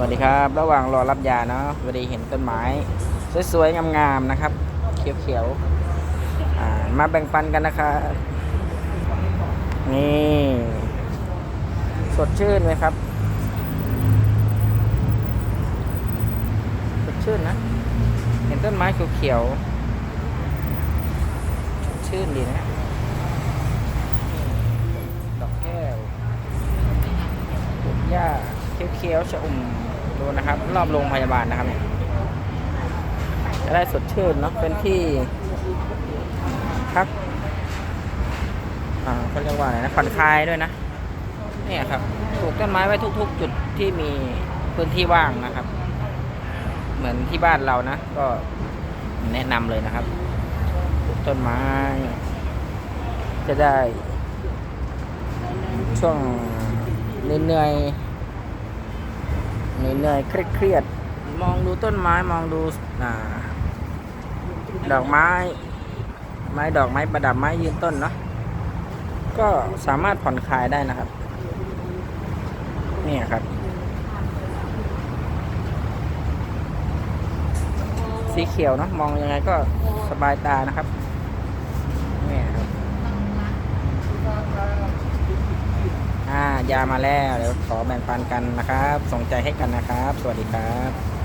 วัสดีครับ ระหว่างรอรับยาเนาะพอดีเห็นต้นไม้ สวยๆ งามๆ นะครับ เขียวๆ มาแบ่งปันกันนะครับ นี่ สดชื่นไหมครับ สดชื่นนะ เห็นต้นไม้เขียวๆ สดชื่นดีนะดอกแก้วปลูกหญ้าเขียวๆชะอุ่ม ดูนะครับ รอบโรงพยาบาลนะครับเนี่ยจะได้สดชื่นเนาะเป็นที่พักอ่าเขาเรียกว่าอะไรนะผ่อนคลายด้วยนะเนี่ยครับปลูกต้นไม้ไว้ทุก ๆ จุดที่มีพื้นที่ว่างนะครับ เหมือนที่บ้านเรานะ ก็แนะนำเลยนะครับปลูกต้นไม้ จะได้ช่วงเหนื่อย เหนื่อยๆเครียดๆมองดูต้นไม้มองดูอดอกไม้ ไม้ดอกไม้ประดับไม้ยืนต้นเนาะก็สามารถผ่อนคลายได้นะครับ นี่ครับ สีเขียวเนาะมองยังไงก็สบายตานะครับเนี่ยครับ อ่า ยามาแล้วเดี๋ยวขอแบ่งปันกันนะครับ สนใจให้กันนะครับ สวัสดีครับ